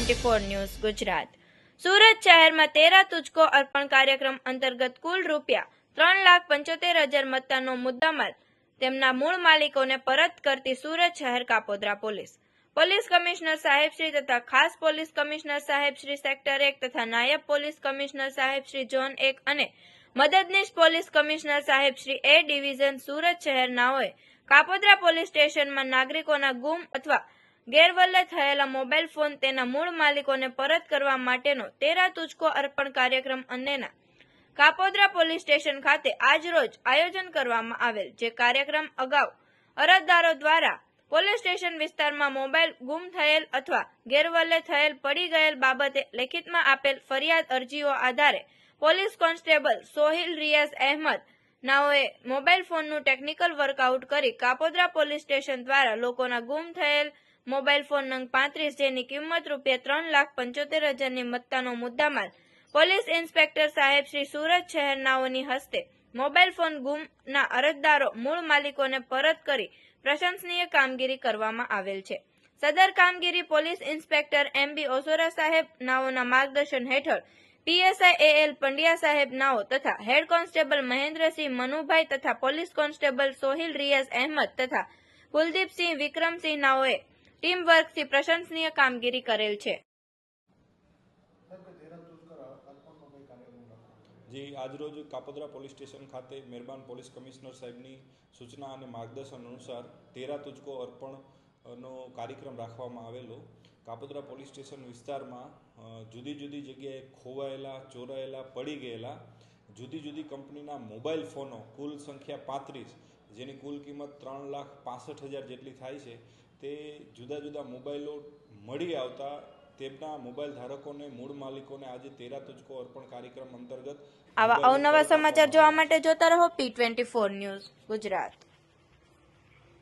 Twenty four news Gujarat Surat શહેરમાં તેરા તુજકો અર્પણ કાર્યક્રમ અંતર્ગત કુલ રૂપિયા ત્રણ લાખ પંચોતેર હજાર મતદાનનો મુદ્દામાલ તેમના મૂળ માલિકોને પરત કરતી સુરત શહેર કાપોદ્રા પોલીસ. પોલીસ કમિશનર સાહેબ શ્રી તથા ખાસ પોલીસ કમિશનર સાહેબ શ્રી સેક્ટર એક તથા નાયબ પોલીસ કમિશનર સાહેબ શ્રી ઝોન એક અને મદદનીશ પોલીસ કમિશનર સાહેબ શ્રી એ ડિવિઝન સુરત શહેરનાઓએ કાપોદ્રા પોલીસ સ્ટેશનમાં નાગરિકોના ગુમ અથવા ગેરવલ્લે થયેલા મોબાઈલ ફોન તેના મૂળ માલિકોને પરત કરવા માટેનો તેરા તુચકો અર્પણ કાર્યક્રમ અંગેના કાપોદ્રા પોલીસ સ્ટેશન ખાતે આજરોજ આયોજન કરવામાં આવેલ, જે કાર્યક્રમ અગાઉ અરજદારો દ્વારા પોલીસ સ્ટેશન વિસ્તારમાં મોબાઈલ ગુમ થયેલ અથવા ગેરવલ્લે થયેલ પડી ગયેલ બાબતે લેખિતમાં આપેલ ફરિયાદ અરજીઓ આધારે પોલીસ કોન્સ્ટેબલ સોહિલ રિયાઝ અહેમદ નાઓએ મોબાઈલ ફોનનું ટેકનિકલ વર્કઆઉટ કરી કાપોદ્રા પોલીસ સ્ટેશન દ્વારા લોકોના ગુમ થયેલ મોબાઈલ ફોન નંગ પાંત્રીસ જેની કિંમત રૂપિયા ત્રણ લાખ પંચોતેર હજારની મત્તાનો મુદ્દામાલ. પોલીસ ઇન્સ્પેક્ટર સાહેબ શ્રી સુરત શહેરનાઓની હસ્તે મોબાઈલ ફોન ગુમના અરજદારો, મૂળ માલિકોને પરત કરી પ્રશંસનીય કામગીરી કરવામાં આવેલ છે. સદર કામગીરી પોલીસ ઇન્સ્પેક્ટર એમ બી ઓસોરા સાહેબ નાઓના માર્ગદર્શન હેઠળ પીએસઆઈ એ એલ પંડ્યા સાહેબ નાઓ તથા હેડ કોન્સ્ટેબલ મહેન્દ્રસિંહ મનુભાઈ તથા પોલીસ કોન્સ્ટેબલ સોહિલ રિયાઝ અહેમદ તથા કુલદીપસિંહ વિક્રમસિંહ નાઓએ ટીમ વર્કથી પ્રશંસનીય કામગીરી કરેલ છે. જે, આજરોજ કાપોદરા પોલીસ સ્ટેશન ખાતે મહેરબાન પોલીસ કમિશનર સાહેબની સૂચના અને માર્ગદર્શન અનુસાર તેરા તુજકો અર્પણ નો કાર્યક્રમ રાખવામાં આવેલો. કાપોદરા પોલીસ સ્ટેશન વિસ્તારમાં જુદી જુદી જગ્યાએ ખોવાયેલા, ચોરાયેલા, પડી ગયેલા, જુદી જુદી કંપનીના મોબાઈલ ફોનો કુલ સંખ્યા પાંત્રીસ જેની કુલ કિંમત ત્રણ લાખ પાસઠ હજાર જેટલી થાય છે તે જુદા જુદા મોબાઈલો મળી આવતા તેમના મોબાઈલ ધારકોને મૂળ માલિકોને આજે તેરા તુજકો અર્પણ કાર્યક્રમ અંતર્ગત આવા અવનવા સમાચાર જોવા માટે. જોતા રહો P twenty four news Gujarat.